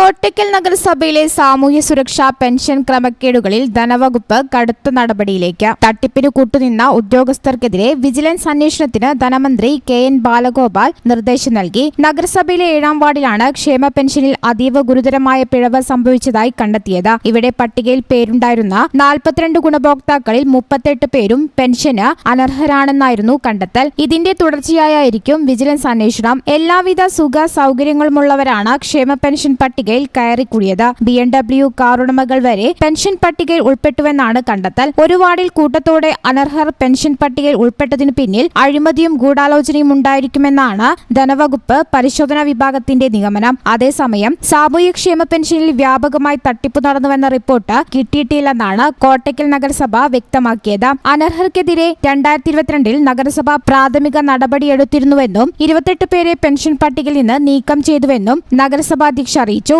കോട്ടയ്ക്കൽ നഗരസഭയിലെ സാമൂഹ്യ സുരക്ഷാ പെൻഷൻ ക്രമക്കേടുകളിൽ ധനവകുപ്പ് കടുത്ത നടപടിയിലേക്ക് തട്ടിപ്പിന് കൂട്ടുനിന്ന ഉദ്യോഗസ്ഥർക്കെതിരെ വിജിലൻസ് അന്വേഷണത്തിന് ധനമന്ത്രി കെ എൻ ബാലഗോപാൽ നിർദ്ദേശം നൽകി. നഗരസഭയിലെ ഏഴാം വാർഡിലാണ് ക്ഷേമ പെൻഷനിൽ അതീവ ഗുരുതരമായ പിഴവ് സംഭവിച്ചതായി കണ്ടെത്തിയത്. ഇവിടെ പട്ടികയിൽ പേരുണ്ടായിരുന്ന നാൽപ്പത്തിരണ്ട് ഗുണഭോക്താക്കളിൽ മുപ്പത്തെട്ട് പേരും പെൻഷന് അനർഹരാണെന്നായിരുന്നു കണ്ടെത്തൽ. ഇതിന്റെ തുടർച്ചയായിരിക്കും വിജിലൻസ് അന്വേഷണം. എല്ലാവിധ സുഖ സൗകര്യങ്ങളുമുള്ളവരാണ് ക്ഷേമ പെൻഷൻ പട്ടികയിൽ കയറിക്കൂടിയത്. ബി എം ഡബ്ല്യു കാർ ഉടമകൾ വരെ പെൻഷൻ പട്ടികയിൽ ഉൾപ്പെട്ടുവെന്നാണ് കണ്ടെത്തൽ. ഒരു വാർഡിൽ കൂട്ടത്തോടെ അനർഹർ പെൻഷൻ പട്ടികയിൽ ഉൾപ്പെട്ടതിനു പിന്നിൽ അഴിമതിയും ഗൂഢാലോചനയും ഉണ്ടായിരിക്കുമെന്നാണ് ധനവകുപ്പ് പരിശോധനാ വിഭാഗത്തിന്റെ നിഗമനം. അതേസമയം സാമൂഹ്യക്ഷേമ പെൻഷനിൽ വ്യാപകമായി തട്ടിപ്പ് നടന്നുവെന്ന റിപ്പോർട്ട് കിട്ടിയിട്ടില്ലെന്നാണ് കോട്ടയ്ക്കൽ നഗരസഭ വ്യക്തമാക്കിയത്. അനർഹർക്കെതിരെ രണ്ടായിരത്തി ഇരുപത്തിരണ്ടിൽ നഗരസഭ പ്രാഥമിക നടപടിയെടുത്തിരുന്നുവെന്നും ഇരുപത്തെട്ട് പേരെ പെൻഷൻ പട്ടികയിൽ നിന്ന് നീക്കം ചെയ്തുവെന്നും നഗരസഭാ അധ്യക്ഷ അറിയിച്ചു.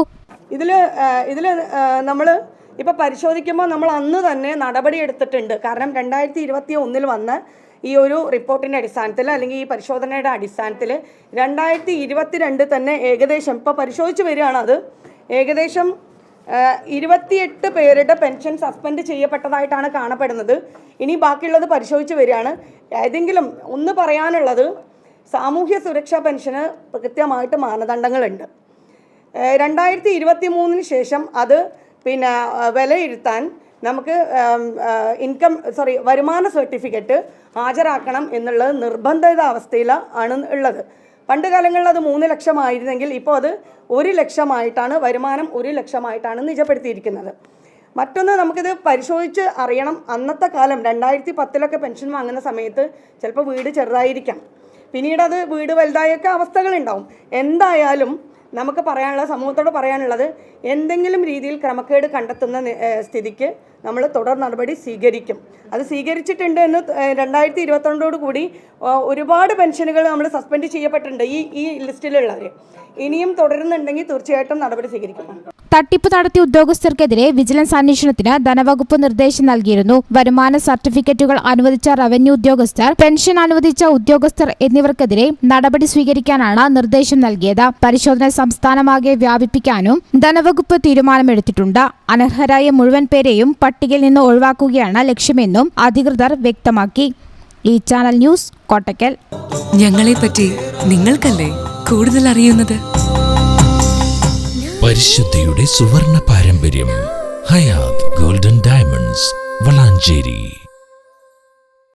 ഇതിൽ ഇതിൽ നമ്മൾ ഇപ്പോൾ പരിശോധിക്കുമ്പോൾ നമ്മൾ അന്ന് തന്നെ നടപടി എടുത്തിട്ടുണ്ട്. കാരണം രണ്ടായിരത്തി ഇരുപത്തി ഒന്നിൽ വന്ന ഈ ഒരു റിപ്പോർട്ടിന്റെ അടിസ്ഥാനത്തിൽ അല്ലെങ്കിൽ ഈ പരിശോധനയുടെ അടിസ്ഥാനത്തിൽ രണ്ടായിരത്തി ഇരുപത്തിരണ്ട് തന്നെ ഏകദേശം ഇപ്പോൾ പരിശോധിച്ച് വരികയാണ് അത് ഏകദേശം ഇരുപത്തിയെട്ട് പേരുടെ പെൻഷൻ സസ്പെൻഡ് ചെയ്യപ്പെട്ടതായിട്ടാണ് കാണപ്പെടുന്നത്. ഇനി ബാക്കിയുള്ളത് പരിശോധിച്ച് വരികയാണ്. ഏതെങ്കിലും ഒന്ന് പറയാനുള്ളത് സാമൂഹ്യ സുരക്ഷാ പെൻഷന് കൃത്യമായിട്ട് മാനദണ്ഡങ്ങളുണ്ട്. രണ്ടായിരത്തി ഇരുപത്തി മൂന്നിന് ശേഷം അത് പിന്നെ വിലയിരുത്താൻ നമുക്ക് ഇൻകം സോറി വരുമാന സർട്ടിഫിക്കറ്റ് ഹാജരാക്കണം എന്നുള്ളത് നിർബന്ധിത അവസ്ഥയിൽ ആണ് ഉള്ളത്. പണ്ട് കാലങ്ങളിൽ അത് മൂന്ന് ലക്ഷമായിരുന്നെങ്കിൽ ഇപ്പോൾ അത് ഒരു ലക്ഷമായിട്ടാണ് വരുമാനം ഒരു ലക്ഷമായിട്ടാണ് നിജപ്പെടുത്തിയിരിക്കുന്നത്. മറ്റൊന്ന് നമുക്കിത് പരിശോധിച്ച് അറിയണം. അന്നത്തെ കാലം രണ്ടായിരത്തി പത്തിലൊക്കെ പെൻഷൻ വാങ്ങുന്ന സമയത്ത് ചിലപ്പോൾ വീട് ചെറുതായിരിക്കാം. പിന്നീട് അത് വീട് വലുതായൊക്കെ അവസ്ഥകളുണ്ടാവും. എന്തായാലും നമുക്ക് പറയാനുള്ള സമൂഹത്തോട് പറയാനുള്ളത് എന്തെങ്കിലും രീതിയിൽ ക്രമക്കേട് കണ്ടെത്തുന്ന സ്ഥിതിക്ക് നമ്മൾ തുടർ നടപടി സ്വീകരിക്കും. അത് സ്വീകരിച്ചിട്ടുണ്ട് എന്ന് രണ്ടായിരത്തി ഇരുപത്തിരണ്ടോട് കൂടി ഒരുപാട് പെൻഷനുകൾ നമ്മൾ സസ്പെൻഡ് ചെയ്യപ്പെട്ടിട്ടുണ്ട് ഈ ഈ ലിസ്റ്റിലുള്ളവർ. ഇനിയും തുടരുന്നുണ്ടെങ്കിൽ തീർച്ചയായിട്ടും നടപടി സ്വീകരിക്കും. തട്ടിപ്പ് നടത്തിയ ഉദ്യോഗസ്ഥർക്കെതിരെ വിജിലൻസ് അന്വേഷണത്തിന് ധനവകുപ്പ് നിർദ്ദേശം നൽകിയിരുന്നു. വരുമാന സർട്ടിഫിക്കറ്റുകൾ അനുവദിച്ച റവന്യൂ ഉദ്യോഗസ്ഥർ പെൻഷൻ അനുവദിച്ച ഉദ്യോഗസ്ഥർ എന്നിവർക്കെതിരെ നടപടി സ്വീകരിക്കാനാണ് നിർദ്ദേശം നൽകിയത്. പരിശോധന സംസ്ഥാനമാകെ വ്യാപിപ്പിക്കാനും ധനവകുപ്പ് തീരുമാനമെടുത്തിട്ടുണ്ട്. അനർഹരായ മുഴുവൻ പേരെയും പട്ടികയിൽ നിന്ന് ഒഴിവാക്കുകയാണ് ലക്ഷ്യമെന്നും അധികൃതർ വ്യക്തമാക്കി. ഈ ചാനൽ ന്യൂസ് കോട്ടക്കൽ. ഞങ്ങളെ പറ്റി നിങ്ങൾക്കല്ലേ കൂടുതൽ അറിയുന്നത്? പരിശുദ്ധിയുടെ സുവർണ പാരമ്പര്യം ഹയാത് ഗോൾഡൻ ഡയമണ്ട്സ് വളാഞ്ചേരി.